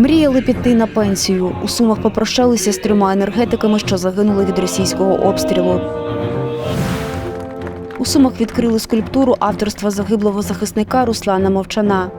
Мріяли піти на пенсію. У Сумах попрощалися з трьома енергетиками, що загинули від російського обстрілу. У Сумах відкрили скульптуру авторства загиблого захисника Руслана Мовчана.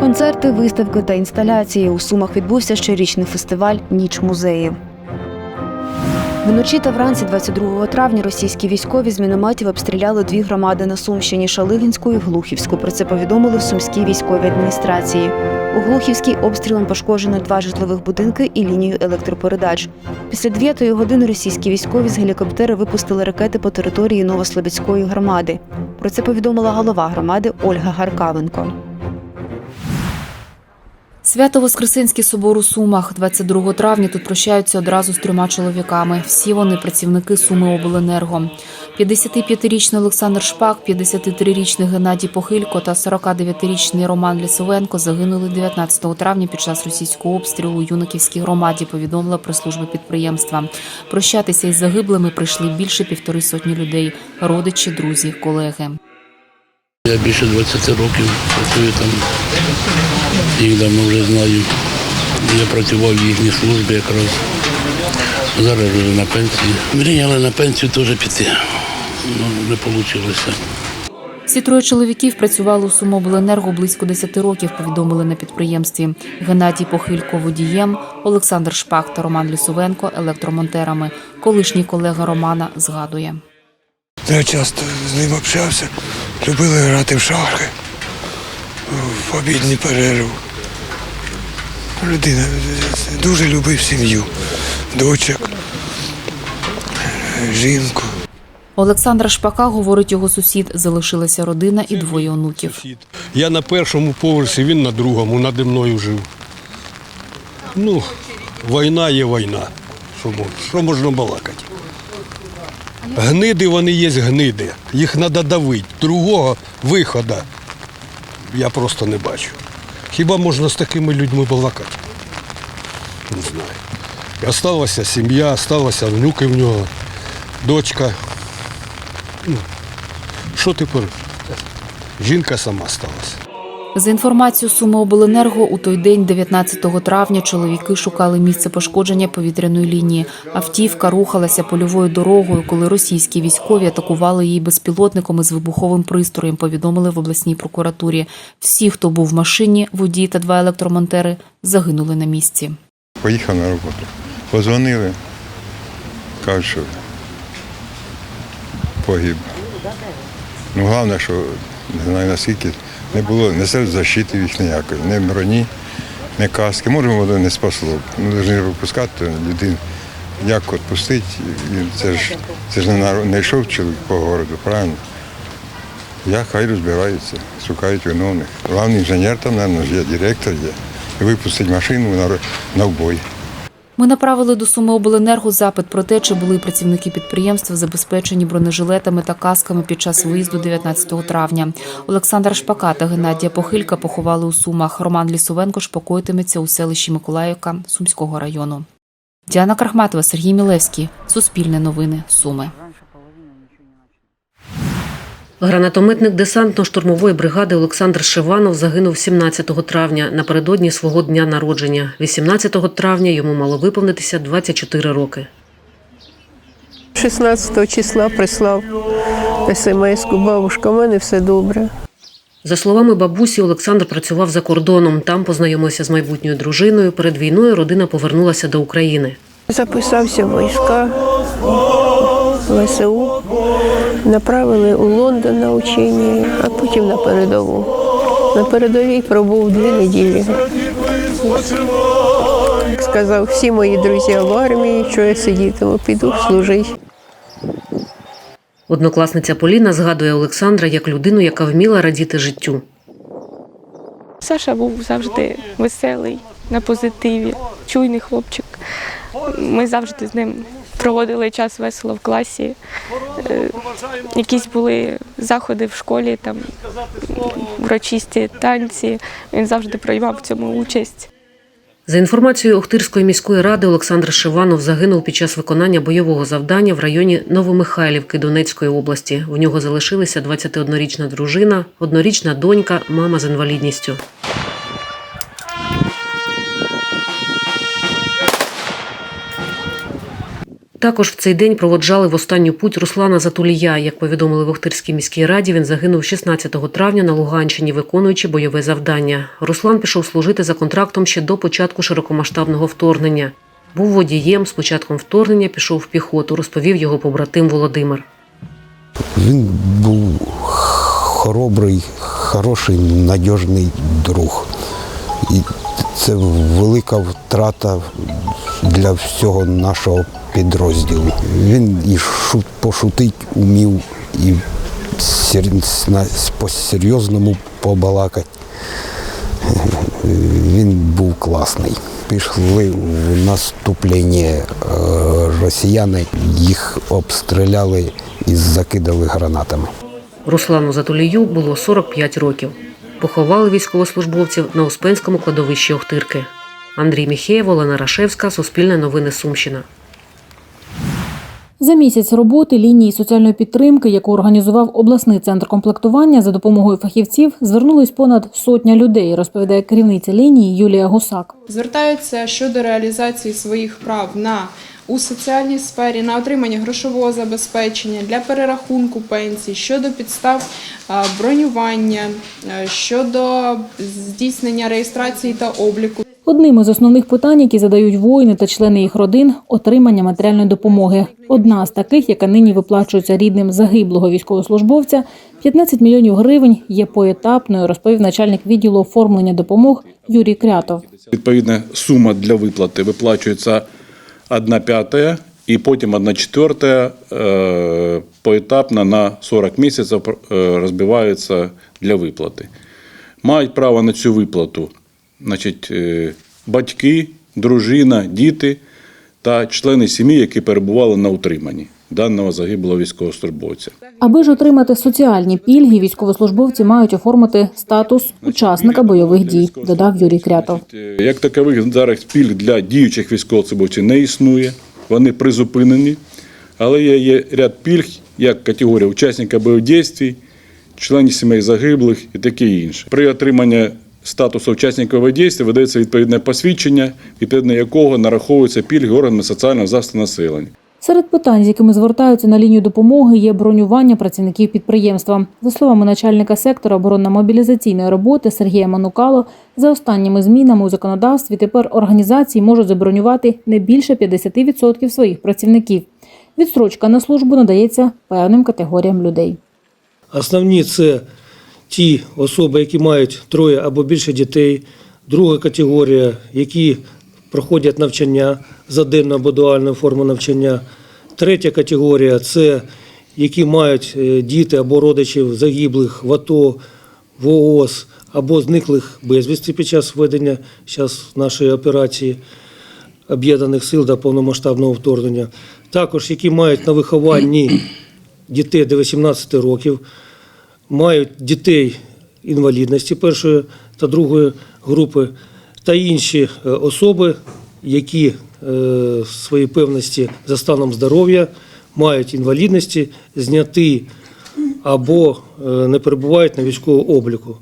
Концерти, виставки та інсталяції. У Сумах відбувся щорічний фестиваль Ніч музеїв. Вночі та вранці 22 травня російські військові з мінометів обстріляли дві громади на Сумщині Шалигинську і Глухівську. Про це повідомили в Сумській військовій адміністрації. У Глухівській обстрілом пошкоджено два житлових будинки і лінію електропередач. Після 9 години російські військові з гелікоптера випустили ракети по території Новослобідської громади. Про це повідомила голова громади Ольга Гаркавенко. Свято-Воскресенський собор у Сумах 22 травня тут прощаються одразу з трьома чоловіками. Всі вони працівники Суми Обленерго. 55-річний Олександр Шпак, 53-річний Геннадій Похилько та 49-річний Роман Лісовенко загинули 19 травня під час російського обстрілу у Юнаківській громаді. Повідомила прес-служба підприємства. Прощатися із загиблими прийшли більше півтори сотні людей: родичі, друзі, колеги. Я більше 20 років працюю там. Їх давно вже знаю. Я працював в їхній службі якраз. Зараз вже на пенсії. Мріяли на пенсію теж піти. Ну, не вийшло. Всі троє чоловіків працювали у Сумобленерго близько 10 років, повідомили на підприємстві. Геннадій Похилько водієм, Олександр Шпак та Роман Лісовенко електромонтерами. Колишній колега Романа згадує. Я часто з ним общався. Любили грати в шахи в обідній перерву. Людина дуже любив сім'ю, дочок, жінку. Олександра Шпака, говорить його сусід, залишилася родина і двоє онуків. Я на першому поверсі, він на другому, наді мною жив. Ну, війна є війна. Що можна балакати? Гниди вони є гниди. Їх треба давити. Другого виходу я просто не бачу. Хіба можна з такими людьми балакати? Не знаю. І Осталася сім'я, осталася внуки в нього, дочка. Ну, Що тепер? Жінка сама сталася. За інформацією Сумиобленерго, у той день, 19 травня, чоловіки шукали місце пошкодження повітряної лінії. Автівка рухалася польовою дорогою, коли російські військові атакували її безпілотником із вибуховим пристроєм. Повідомили в обласній прокуратурі. Всі, хто був в машині, водій та два електромонтери, загинули на місці. Поїхав на роботу. Позвонили, кажуть, що погиб. Ну, головне, що не знаю наскільки не було не средств защити їх ніякої, ні броні, ні каски. Може, воно не спасло. Ну, повинні випускати людину. Як відпустити? Це ж, це ж не, не йшов чоловік по городу, правильно? Я хай розбираються, шукають виновних. Главний інженер там, мабуть, є, директор є. Випустить машину на, на вбой. Ми направили до Суми обленерго запит про те, чи були працівники підприємства забезпечені бронежилетами та касками під час виїзду 19 травня. Олександра Шпака та Геннадія Похилька поховали у Сумах. Роман Лісовенко ж у селищі Миколаївка Сумського району. Діана Крахматова, Сергій Мілевський. Суспільне новини. Суми. Гранатометник десантно-штурмової бригади Олександр Шиванов загинув 17 травня напередодні свого дня народження. 18 травня йому мало виповнитися 24 роки. 16 числа прислав смс-ку, бабушка, у мене все добре. За словами бабусі, Олександр працював за кордоном. Там познайомився з майбутньою дружиною. Перед війною родина повернулася до України. Записався в війська ВСУ, направили у Лондон на учення, а потім на передову. На передовій пробув дві неділі. Сказав, всі мої друзі в армії, що я сидітиму, піду служити. Однокласниця Поліна згадує Олександра як людину, яка вміла радіти життю. Саша був завжди веселий, на позитиві, чуйний хлопчик. Ми завжди з ним проводили час весело в класі. Е, Якісь були заходи в школі, там урочисті танці. Він завжди приймав в цьому участь. За інформацією Охтирської міської ради, Олександр Шиванов загинув під час виконання бойового завдання в районі Новомихайлівки Донецької області. В нього залишилися 21-річна дружина, однорічна донька, мама з інвалідністю. Також в цей день проводжали в останню путь Руслана Затулія. Як повідомили в Охтирській міській раді, він загинув 16 травня на Луганщині, виконуючи бойове завдання. Руслан пішов служити за контрактом ще до початку широкомасштабного вторгнення. Був водієм. З початком вторгнення пішов в піхоту, розповів його побратим Володимир. Він був хоробрий, хороший, надіжний друг. І це велика втрата для всього нашого підрозділу. Він і шу- пошутить умів, і по-серйозному побалакати. Він був класний. Пішли в наступлення е, росіяни, їх обстріляли і закидали гранатами. Руслану Затулію було 45 років. Поховали військовослужбовців на Успенському кладовищі Охтирки. Андрій Міхеєв, Олена Рашевська, Суспільне новини Сумщина. За місяць роботи лінії соціальної підтримки, яку організував обласний центр комплектування за допомогою фахівців, звернулись понад сотня людей, розповідає керівниця лінії Юлія Гусак. звертаються щодо реалізації своїх прав на у соціальній сфері на отримання грошового забезпечення для перерахунку пенсій, щодо підстав бронювання, щодо здійснення реєстрації та обліку. Одним із основних питань, які задають воїни та члени їх родин отримання матеріальної допомоги. Одна з таких, яка нині виплачується рідним загиблого військовослужбовця, 15 мільйонів гривень є поетапною, розповів начальник відділу оформлення допомог Юрій Крятов. Відповідна сума для виплати виплачується 1 п'ята і потім 1 четверта е, поетапно на 40 місяців розбиваються розбивається для виплати. Мають право на цю виплату значить, е, батьки, дружина, діти та члени сім'ї, які перебували на утриманні даного загиблого військовослужбовця. Аби ж отримати соціальні пільги, військовослужбовці мають оформити статус учасника бойових дій, додав Юрій Крятов. Як такових зараз пільг для діючих військовослужбовців не існує, вони призупинені, але є, є ряд пільг, як категорія учасника бойових дій, членів сімей загиблих і таке інше. При отриманні статусу учасника бойових дій видається відповідне посвідчення, відповідно якого нараховуються пільги органами соціального захисту населення. Серед питань, з якими звертаються на лінію допомоги, є бронювання працівників підприємства. За словами начальника сектора оборонно-мобілізаційної роботи Сергія Манукало, за останніми змінами у законодавстві тепер організації можуть забронювати не більше 50% своїх працівників. Відстрочка на службу надається певним категоріям людей. Основні це ті особи, які мають троє або більше дітей. Друга категорія, які проходять навчання за денну або дуальну форму навчання. Третя категорія це які мають е, діти або родичів загиблих в АТО, в ООС або зниклих безвісти під час ведення зараз нашої операції об'єднаних сил до повномасштабного вторгнення. Також які мають на вихованні дітей до 18 років, мають дітей інвалідності першої та другої групи, та інші е, особи, які е, свої певності за станом здоров'я мають інвалідності, зняти або е, не перебувають на військовому обліку.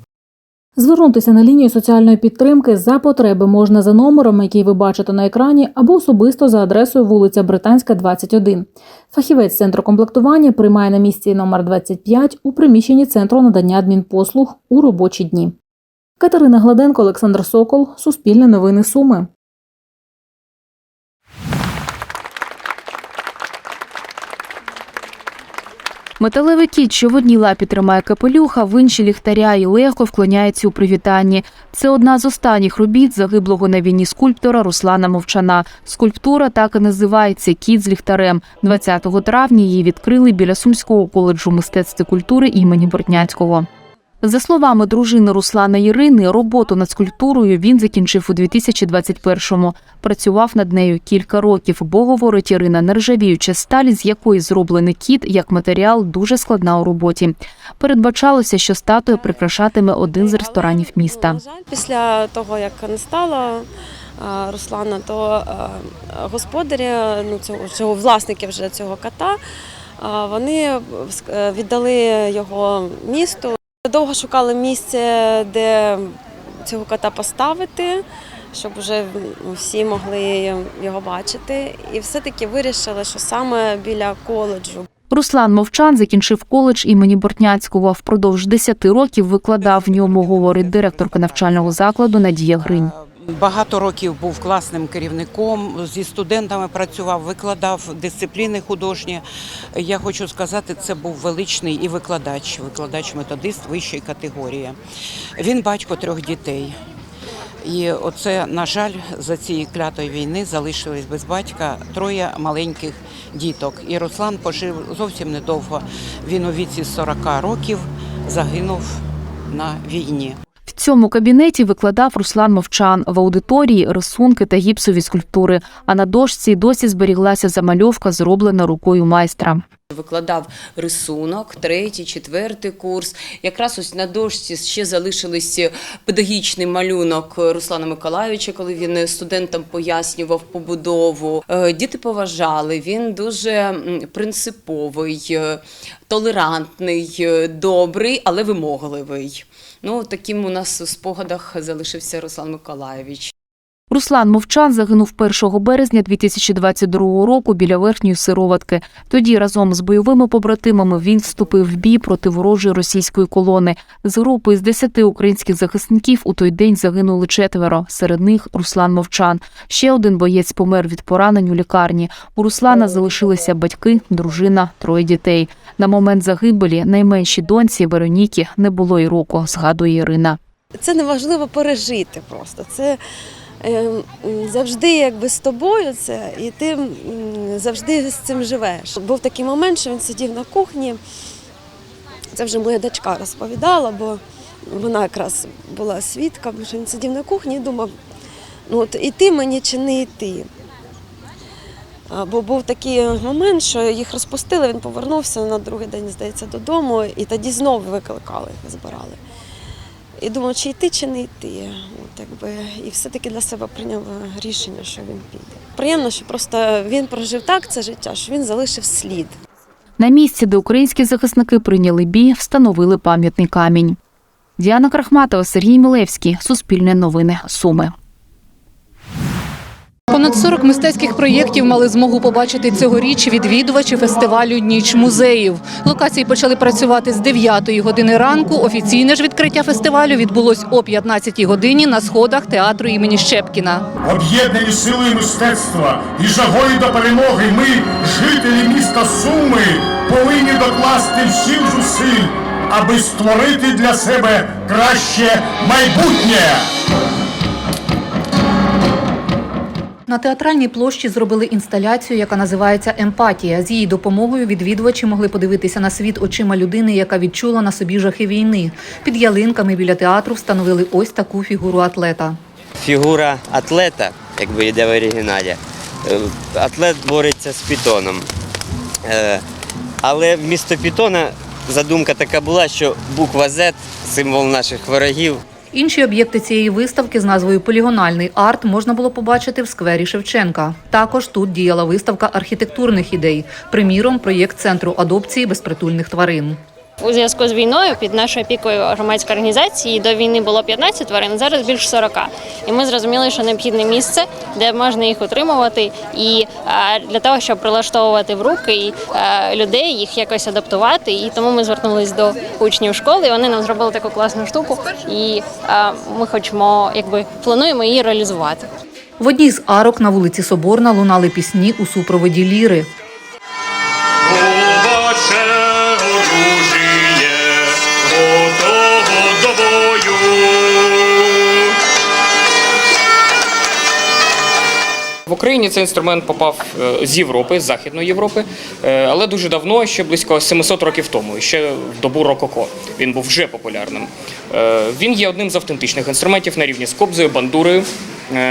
Звернутися на лінію соціальної підтримки за потреби можна за номером, який ви бачите на екрані, або особисто за адресою вулиця Британська, 21. Фахівець центру комплектування приймає на місці номер 25 у приміщенні центру надання адмінпослуг у робочі дні. Катерина Гладенко, Олександр Сокол, Суспільне новини Суми. Металевий кіт, що в одній лапі тримає капелюха, в іншій ліхтаря і легко вклоняється у привітанні. Це одна з останніх робіт загиблого на війні скульптора Руслана Мовчана. Скульптура так і називається Кіт з ліхтарем. 20 травня її відкрили біля Сумського коледжу мистецтв і культури імені Бортняцького. За словами дружини Руслана Ірини, роботу над скульптурою він закінчив у 2021-му. Працював над нею кілька років, бо, говорить Ірина, нержавіюча сталь, з якої зроблений кіт, як матеріал, дуже складна у роботі. Передбачалося, що статуя прикрашатиме один з ресторанів міста. Після того, як не стало Руслана, то господарі, ну цього, цього власники вже цього кота, вони е, віддали його місту. Довго шукали місце, де цього кота поставити, щоб вже всі могли його бачити. І все-таки вирішили, що саме біля коледжу Руслан Мовчан закінчив коледж імені Бортняцького. Впродовж 10 років викладав в ньому, говорить директорка навчального закладу Надія Гринь. Багато років був класним керівником, зі студентами працював, викладав дисципліни художні. Я хочу сказати, це був величний і викладач, викладач-методист вищої категорії. Він батько трьох дітей. І оце, на жаль, за цієї клятої війни залишились без батька троє маленьких діток. І Руслан пожив зовсім недовго. Він у віці 40 років загинув на війні. Цьому кабінеті викладав Руслан Мовчан в аудиторії рисунки та гіпсові скульптури. А на дошці досі зберіглася замальовка, зроблена рукою майстра. Викладав рисунок, третій, четвертий курс. Якраз ось на дошці ще залишилися педагогічний малюнок Руслана Миколайовича, коли він студентам пояснював побудову. Е, Діти поважали. Він дуже принциповий, е, толерантний, е, добрий, але вимогливий. Ну, таким у нас у спогадах залишився Руслан Миколайович. Руслан Мовчан загинув 1 березня 2022 року біля верхньої сироватки. Тоді разом з бойовими побратимами він вступив в бій проти ворожої російської колони. З групи з 10 українських захисників у той день загинули четверо. Серед них Руслан Мовчан. Ще один боєць помер від поранень у лікарні. У Руслана залишилися батьки, дружина, троє дітей. На момент загибелі найменшій доньці Вероніки не було й року, згадує Ірина. це неможливо пережити просто. Це завжди якби з тобою це, і ти завжди з цим живеш. Був такий момент, що він сидів на кухні. Це вже моя дочка розповідала, бо вона якраз була свідком, що він сидів на кухні і думав, ну от іти мені чи не йти. Бо був такий момент, що їх розпустили, він повернувся на другий день, здається, додому, і тоді знову викликали, збирали. І думав, чи йти, чи не йти. От, якби, і все-таки для себе прийняв е, рішення, що він піде. Приємно, що просто він прожив так це життя, що він залишив слід. На місці, де українські захисники прийняли бій, встановили пам'ятний камінь. Діана Крахматова, Сергій Мілевський. Суспільне новини. Суми. Понад 40 мистецьких проєктів мали змогу побачити цьогоріч відвідувачі фестивалю Ніч музеїв. Локації почали працювати з 9 години ранку. Офіційне ж відкриття фестивалю відбулось о 15 годині на сходах театру імені Щепкіна. Об'єднані силою мистецтва і жагою до перемоги ми, жителі міста Суми, повинні докласти всіх зусиль, аби створити для себе краще майбутнє. На театральній площі зробили інсталяцію, яка називається Емпатія. З її допомогою відвідувачі могли подивитися на світ очима людини, яка відчула на собі жахи війни. Під ялинками біля театру встановили ось таку фігуру атлета. фігура атлета, якби йде в оригіналі. Е, Атлет бореться з пітоном. Е, Але вмісто пітона задумка така була, що буква Z символ наших ворогів. Інші об'єкти цієї виставки з назвою Полігональний арт можна було побачити в сквері Шевченка. Також тут діяла виставка архітектурних ідей. Приміром, проєкт центру адопції безпритульних тварин. У зв'язку з війною під нашою опікою громадської організації до війни було 15 тварин, зараз більше 40. І ми зрозуміли, що необхідне місце, де можна їх утримувати, і для того, щоб прилаштовувати в руки е, людей, їх якось адаптувати. І тому ми звернулись до учнів школи. і Вони нам зробили таку класну штуку, і ми хочемо, якби плануємо її реалізувати. В одній з арок на вулиці Соборна лунали пісні у супроводі ліри. В Україні цей інструмент попав е, з Європи, з Західної Європи, е, але дуже давно, ще близько 700 років тому, ще в добу Рококо. Він був вже популярним. Е, Він є одним з автентичних інструментів на рівні з кобзою, бандурою.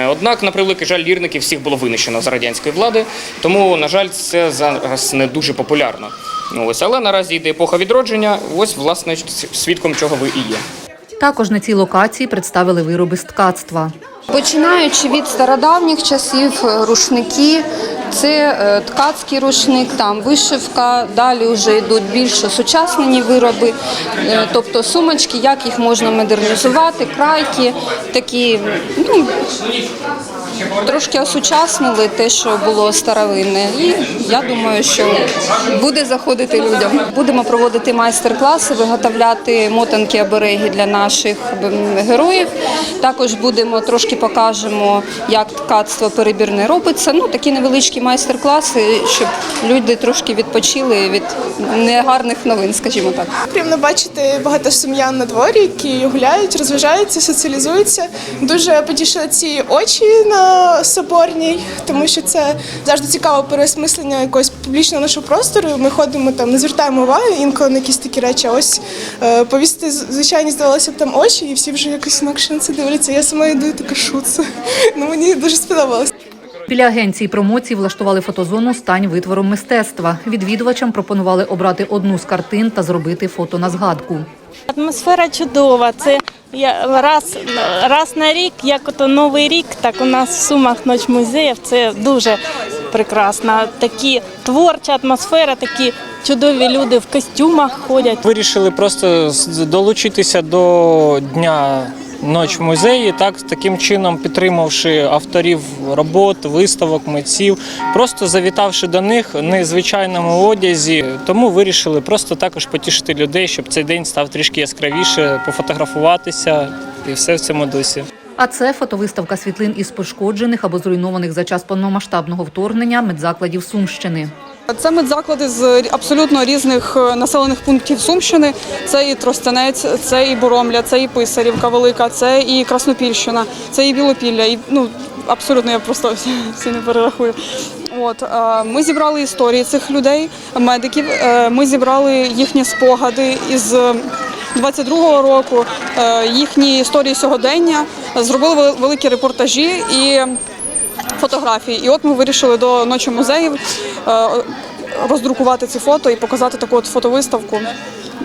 Однак, на превеликий жаль, лірників всіх було винищено за радянської влади, тому, на жаль, це зараз не дуже популярно. Ось, але наразі йде епоха відродження. Ось, власне, свідком чого ви і є. Також на цій локації представили вироби з ткацтва. Починаючи від стародавніх часів, е, рушники, це е, ткацький рушник, там вишивка, далі вже йдуть більш сучаснені вироби, е, тобто сумочки, як їх можна модернізувати, крайки, такі, ну, трошки осучаснили те, що було старовинне. І я думаю, що буде заходити людям. Будемо проводити майстер-класи, виготовляти мотанки обереги для наших героїв. Також будемо трошки покажемо, як ткацтво перебірне робиться. Ну такі невеличкі майстер-класи, щоб люди трошки відпочили від негарних новин, скажімо так. Приємно бачити багато сум'ян на дворі, які гуляють, розважаються, соціалізуються. Дуже потішили ці очі на соборній, тому що це завжди цікаве переосмислення якогось публічного нашого простору. Ми ходимо там, не звертаємо уваги інколи на якісь такі речі. Ось е, повісити звичайні здавалося б там очі, і всі вже якось інакше на це дивляться. Я сама йду така шу це. Ну мені дуже сподобалось. Біля агенції промоції влаштували фотозону Стань витвором мистецтва. Відвідувачам пропонували обрати одну з картин та зробити фото на згадку. Атмосфера чудова. Це раз, раз на рік, як ото Новий рік, так у нас в Сумах ноч музеїв. Це дуже прекрасно. Такі творча атмосфера, такі чудові люди в костюмах ходять. Вирішили просто долучитися до дня Ноч в музеї, так таким чином підтримавши авторів робот, виставок, митців, просто завітавши до них в незвичайному одязі. Тому вирішили просто також потішити людей, щоб цей день став трішки яскравіше, пофотографуватися і все в цьому дусі. А це фотовиставка світлин із пошкоджених або зруйнованих за час повномасштабного вторгнення медзакладів Сумщини. Це медзаклади з абсолютно різних е, населених пунктів Сумщини. Це і Тростянець, це і Боромля, це і Писарівка Велика, це і Краснопільщина, це і Білопілля. І, ну, абсолютно я просто всі, не перерахую. От, е, ми зібрали історії цих людей, медиків. е, Ми зібрали їхні спогади із 22-го року, їхні історії сьогодення, зробили великі репортажі і фотографії. І от ми вирішили до ночі музеїв е, роздрукувати ці фото і показати таку от фотовиставку,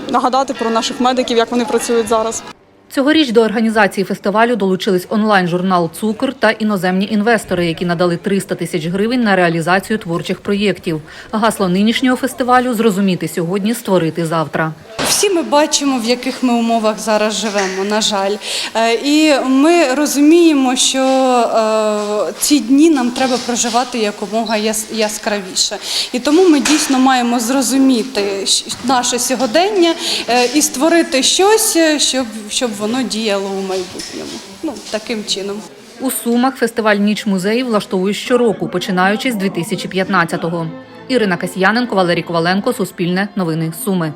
нагадати про наших медиків, як вони працюють зараз. Цьогоріч до організації фестивалю долучились онлайн-журнал Цукр та іноземні інвестори, які надали 300 тисяч гривень на реалізацію творчих проєктів. Гасло нинішнього фестивалю зрозуміти сьогодні, створити завтра. Всі ми бачимо, в яких ми умовах зараз живемо, на жаль. Е, І ми розуміємо, що е, ці дні нам треба проживати якомога яскравіше. І тому ми дійсно маємо зрозуміти наше сьогодення е, і створити щось, щоб, щоб воно діяло у майбутньому. Ну, таким чином. У Сумах фестиваль Ніч музеїв влаштовують щороку, починаючи з 2015-го. Ірина Касьяненко, Валерій Коваленко, Суспільне, Новини Суми.